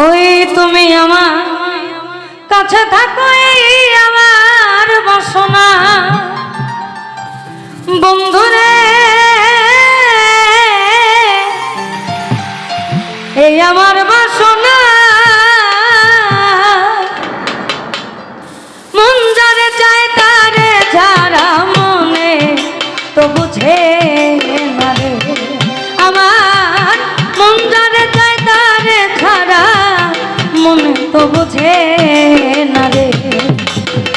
ওই তুমি আমার কাছে থাকো আমার বাসনা। বন্ধুরে এই আমার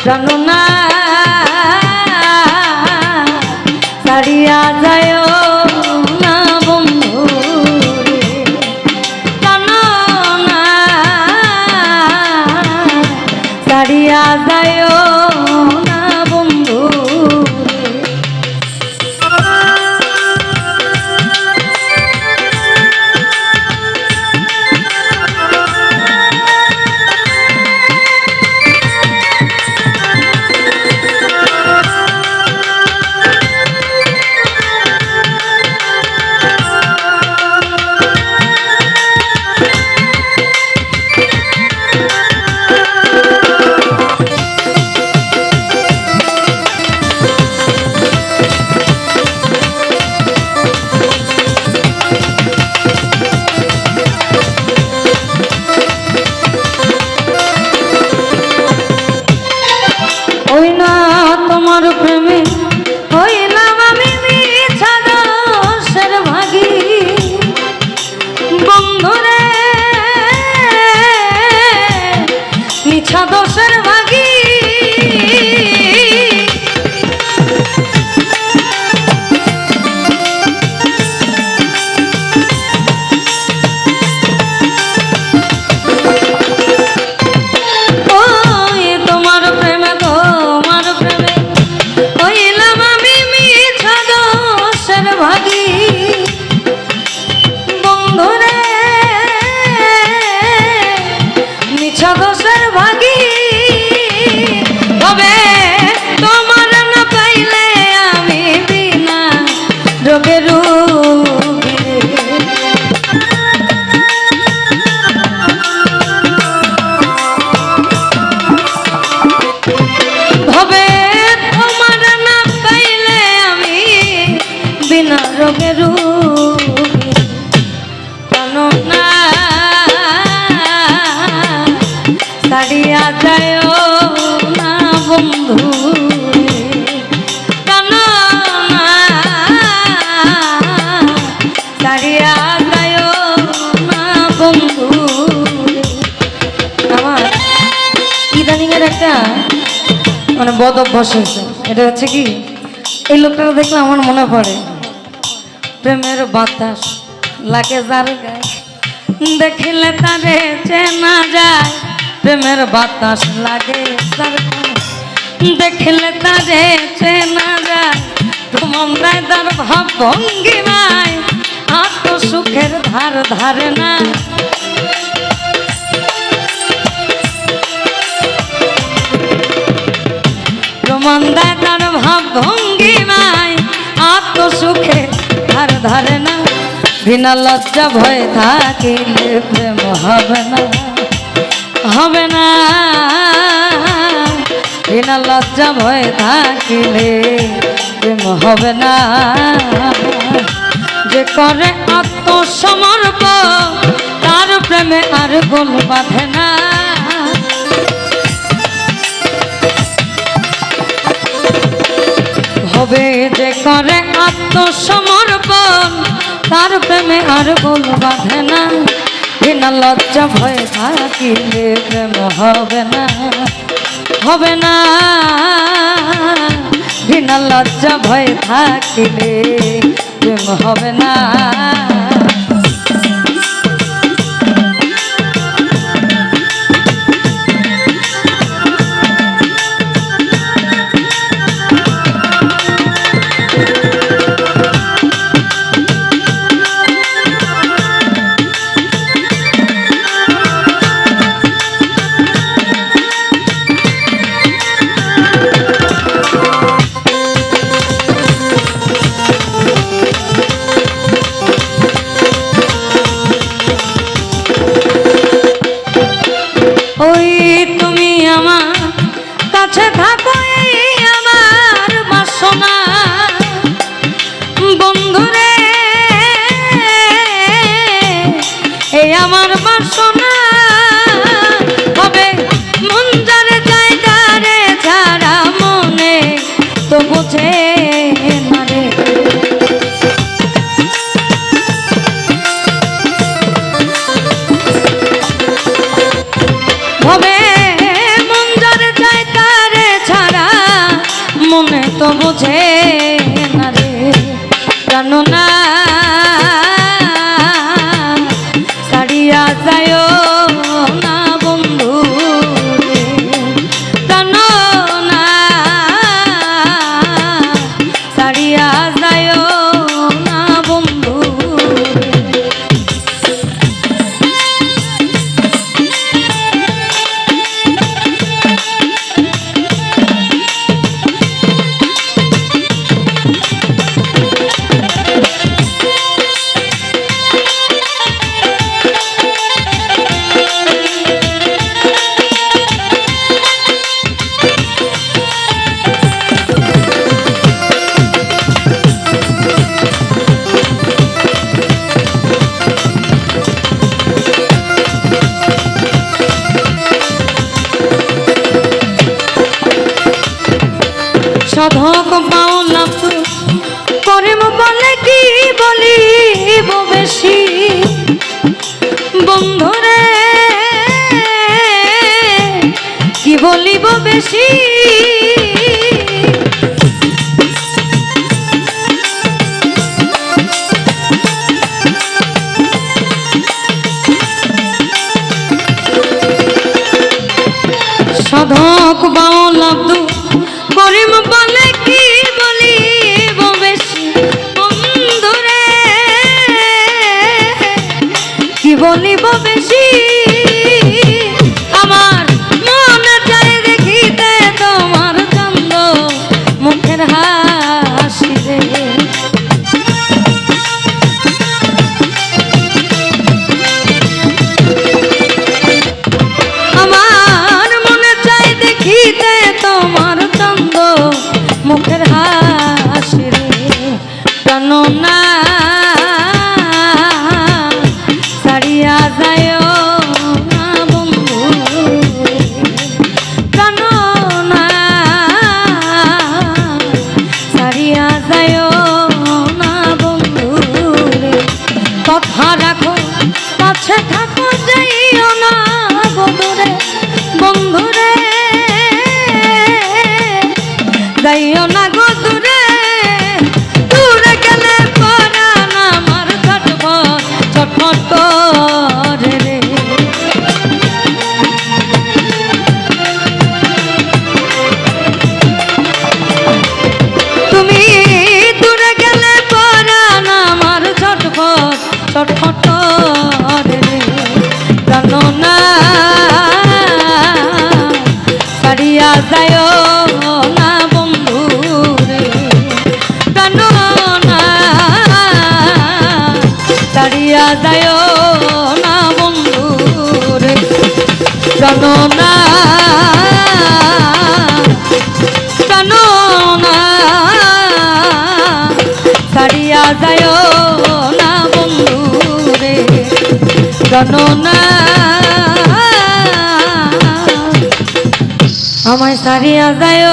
জানো না মানে বদ অভ্যাস হয়েছে। এটা হচ্ছে কি? এই লোকটা দেখলে আমার মনে পড়ে। প্রেমের বাতাস লাগে যার গায়ে। দেখিলে তারে চেনা যায়। প্রেমের বাতাস লাগে যার দেখিলে তারে চেনা যায়। তোমার তার ভাব ভঙ্গি নাই। আত্ম সুখের ধার ধারে না ভাব ভঙ্গি নাই আত্ম সুখে ধার ধারে না, বিনা লজ্জা ভয় থাকিলে প্রেম হবে না। হবে না, বিনা লজ্জা ভয় থাকিলে প্রেম হবে না। যে করে আত্মসমর্প তার প্রেমে আর গোল বাঁধে না। হবে যে করে আত্মসমর্পণ, তার প্রেমে আর বল বাঁধে না। বিনা লজ্জা ভয়ে থাকিলে প্রেম হবে না হবে না। বিনা লজ্জা ভয়ে থাকিলে প্রেম হবে না। আমার বাসন সাধক পাওলাম করেম বলে কি বলিব বেশি? বন্ধুরে কি বলিব বেশি? সাধক বাউল আব্দুল বলিব বেশি। জানো না জানো না ছাড়িয়া যায় না বন্ধু জানো না আমায় সারিয়া যায়